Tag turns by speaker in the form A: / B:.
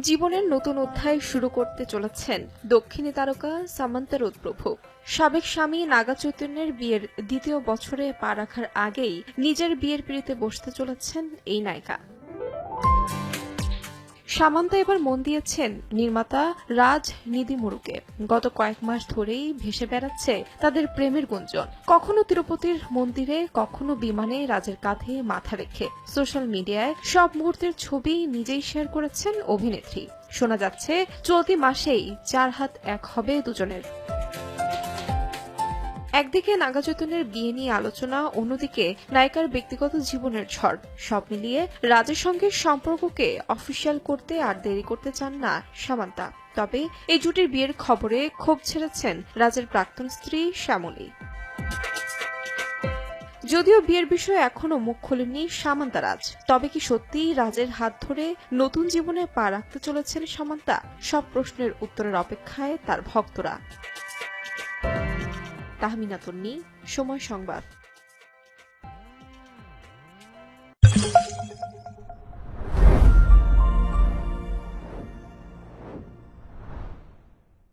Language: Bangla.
A: জীবনের নতুন অধ্যায় শুরু করতে চলেছেন দক্ষিণী তারকা সামান্তা প্রভু সাবেক স্বামী নাগা চৈতন্যের বিয়ের দ্বিতীয় বছরে পা রাখার আগেই নিজের বিয়ের পিড়িতে বসতে চলেছেন এই নায়িকা। সামান্তা এবার মন দিয়েছেন নির্মাতা রাজ নিদিমুরুকে। গত কয়েক মাস ধরেই ভেসে বেড়াচ্ছে তাদের প্রেমের গুঞ্জন। কখনো তিরুপতির মন্দিরে, কখনো বিমানে রাজের কাঁধে মাথা রেখে। সোশ্যাল মিডিয়ায় সব মুহূর্তের ছবি নিজেই শেয়ার করেছেন অভিনেত্রী। শোনা যাচ্ছে, চলতি মাসেই চার হাত এক হবে দুজনের। একদিকে নাগাচৈতন্যের বিয়ে নিয়ে আলোচনা, অন্যদিকে নায়িকার ব্যক্তিগত জীবনের ঝড়। সব মিলিয়ে রাজের সঙ্গে সম্পর্ককে অফিসিয়াল করতে আর দেরি করতে চান না সামান্তা। তবে এই জুটির বিয়ের খবরে ক্ষোভ ছেড়েছেন রাজের প্রাক্তন স্ত্রী শ্যামলী। যদিও বিয়ের বিষয়ে এখনও মুখ খোলেননি সামান্তা রাজ, তবে কি সত্যিই রাজের হাত ধরে নতুন জীবনে পা রাখতে চলেছেন সামান্তা? সব প্রশ্নের উত্তরের অপেক্ষায় তার ভক্তরা। তাহমিনা তন্নি সময় সংবাদ।